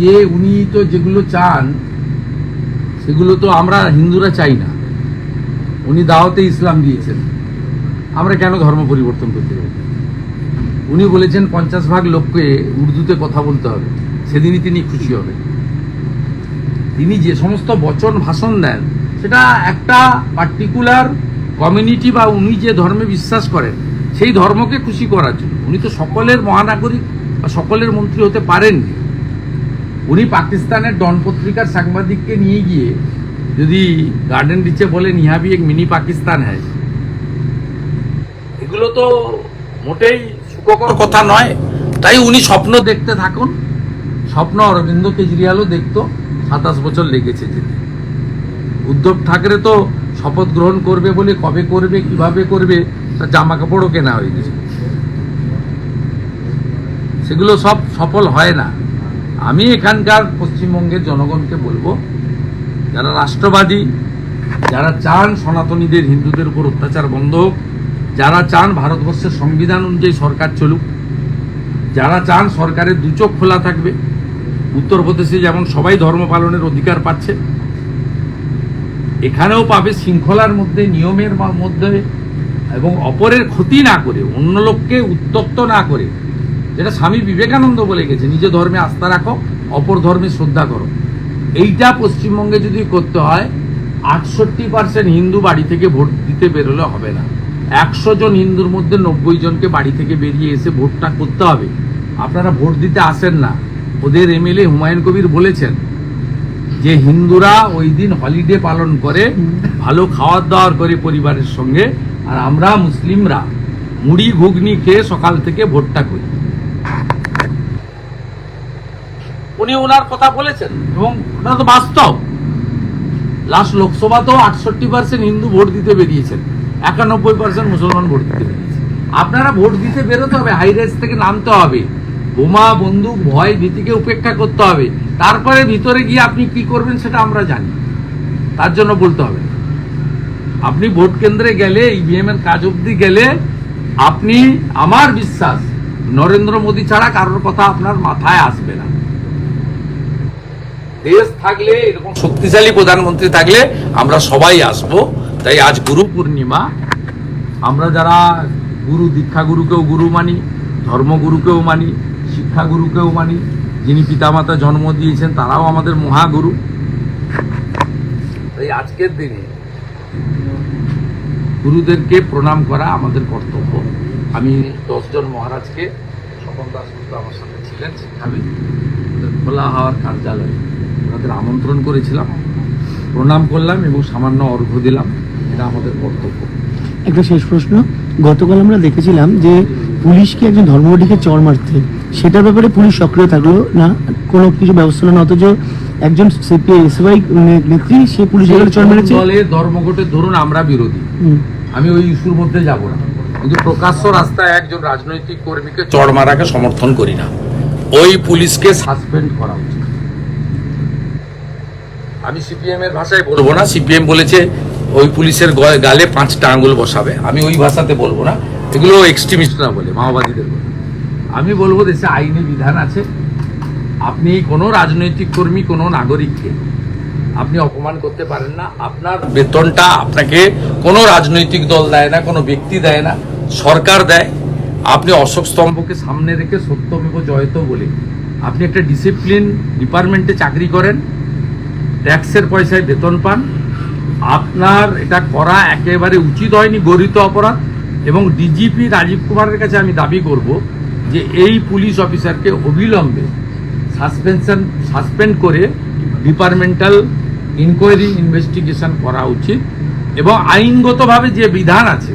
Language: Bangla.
আজকে উনি তো যেগুলো চান, সেগুলো তো আমরা হিন্দুরা চাই না। উনি দাওয়াতে ইসলাম দিয়েছেন। আমরা কেন ধর্ম পরিবর্তন করতে পারি? উনি বলেছেন, পঞ্চাশ ভাগ লোককে উর্দুতে কথা বলতে হবে। সেদিনই তিনি খুশি হবেন। তিনি যে সমস্ত বচন ভাষণ দেন, সেটা একটা পার্টিকুলার কমিউনিটি বা উনি যে ধর্মে বিশ্বাস করেন, সেই ধর্মকে খুশি করার জন্য। উনি তো সকলের মহানাগরিক বা সকলের মন্ত্রী হতে পারেননি। উনি পাকিস্তানের ডন পত্রিকার সাংবাদিককে নিয়ে গিয়ে যদি গার্ডেন রিচে বলেন ইহা ভি এক মিনি পাকিস্তান হ্যায়। এগুলো তো মোটেই সুখকর কথা নয়। তাই উনি স্বপ্ন দেখতে থাকুন। স্বপ্ন অরবিন্দ কেজরিওয়ালও দেখতো, সাতাশ বছর লেগেছে যেতে। উদ্ধব ঠাকরে তো শপথ গ্রহণ করবে বলে কবে করবে, কীভাবে করবে, তার জামা কাপড়ও কেনা হয়ে গেছে সেগুলো সব সফল হয় না। আমি এখানকার পশ্চিমবঙ্গের জনগণকে বলব, যারা রাষ্ট্রবাদী, যারা চান সনাতনীদের, হিন্দুদের উপর অত্যাচার বন্ধ হোক, যারা চান ভারতবর্ষের সংবিধান অনুযায়ী সরকার চলুক, যারা চান সরকারের দু চোখ খোলা থাকবে, উত্তরপ্রদেশে যেমন সবাই ধর্ম পালনের অধিকার পাচ্ছে, এখানেও পাবে শৃঙ্খলার মধ্যে, নিয়মের মধ্যে, এবং অপরের ক্ষতি না করে, অন্য লোককে উত্তপ্ত না করে যেটা স্বামী বিবেকানন্দ বলে গেছে, নিজ ধর্মে আস্থা রাখো, অপর ধর্মে শ্রদ্ধা করো। এইটা পশ্চিমবঙ্গে যদি করতে হয়, আটষট্টি পার্সেন্ট হিন্দু বাড়ি থেকে ভোট দিতে বেরোলে হবে না। একশো জন হিন্দুর মধ্যে নব্বই জনকে বাড়ি থেকে বেরিয়ে এসে ভোটটা করতে হবে। আপনারা ভোট দিতে আসেন না। ওদের এমএলএ হুমায়ুন কবির বলেছেন যে, হিন্দুরা ওই দিন হলিডে পালন করে, ভালো খাওয়ার দাওয়ার করে পরিবারের সঙ্গে, আর আমরা মুসলিমরা মুড়ি, ঘুগনি খেয়ে সকাল থেকে ভোটটা করি। উনি ওনার কথা বলেছেন, এবং তো বাস্তব। লাস্ট আটষট্টি পার্সেন্ট হিন্দু ভোট দিতে বেরিয়েছেন, একানব্বই পার্সেন্ট মুসলমান ভোট দিতে বেরিয়েছে। আপনারা ভোট দিতে বেরোতে হবে হাই রেস থেকে নামতে হবে। বোমা, বন্দুক, ভয়, ভীতিকে উপেক্ষা করতে হবে। তারপরে ভিতরে গিয়ে আপনি কি করবেন সেটা আমরা জানি। তার জন্য বলতে হবে, আপনি ভোট কেন্দ্রে গেলে ইভিএম এর কাজ অব্দি গেলে, আপনি, আমার বিশ্বাস নরেন্দ্র মোদী ছাড়া কারোর কথা আপনার মাথায় আসবে না। দেশ থাকলে, এরকম শক্তিশালী প্রধানমন্ত্রী থাকলে আমরা সবাই আসব। তাই আজ গুরু পূর্ণিমা। আমরা যারা গুরু দীক্ষা গুরুকেও গুরু মানি, ধর্মগুরুকেও মানি, শিক্ষাগুরুকেও মানি, যিনি পিতামাতা জন্ম দিয়েছেন, তারাও আমাদের মহাগুরু। তাই আজকের দিনে গুরুদেরকে প্রণাম করা আমাদের কর্তব্য। আমি দশজন মহারাজকে স্বপন দাসগুপ্ত আমার সাথে ছিলেন ওদের খোলা হওয়ার কার্যালয়ে ওনাদের আমন্ত্রণ করেছিলাম। প্রণাম করলাম এবং সামান্য অর্ঘ্য দিলাম। এটা আমাদের কর্তব্য। একটা শেষ প্রশ্ন। গতকাল আমরা দেখেছিলাম যে পুলিশকে একজন ধর্মঘটিকে চড় মারতে সেটার ব্যাপারে পুলিশ সক্রিয় থাকল না। কোনো কিছু ব্যবস্থা না অথচ একজন সিপিআই নেত্রী সে পুলিশের চড় মেরেছে। দলের ধর্মঘটের ধরুন আমরা বিরোধী। আমি ওই ইস্যুর মধ্যে যাব না। কিন্তু প্রকাশ্য রাস্তায় একজন রাজনৈতিক কর্মীকে চড় মারাকে সমর্থন করি না। ওই পুলিশকে সাসপেন্ড করা উচিত। আমি সিপিএম এর ভাষায় বলব না। সিপিএম বলেছে, ওই পুলিশের গালে পাঁচটা আঙ্গুল বসাবে। আমি ওই ভাষাতে বলব না। এগুলো এক্সট্রিমিস্ট না বলে, মাওবাদীদের বলে। আমি বলব দেশে আইনি বিধান আছে। আপনি কোনো রাজনৈতিক কর্মী, কোনো নাগরিককে আপনি অপমান করতে পারেন না। আপনার বেতনটা আপনাকে কোনো রাজনৈতিক দল দেয় না, কোনো ব্যক্তি দেয় না। সরকার দেয়, আপনি অশোক স্তম্ভকে সামনে রেখে সত্যমেব জয়ত বলে। আপনি একটা ডিসিপ্লিন ডিপার্টমেন্টে চাকরি করেন ট্যাক্সের পয়সায় বেতন পান, আপনার এটা করা একেবারে উচিত হয়নি গরিত অপরাধ, এবং ডিজিপি রাজীব কুমারের কাছে আমি দাবি করব যে এই পুলিশ অফিসারকে অবিলম্বে সাসপেনশন, সাসপেন্ড করে ডিপার্টমেন্টাল ইনকোয়ারি ইনভেস্টিগেশন করা উচিত, এবং আইনগতভাবে যে বিধান আছে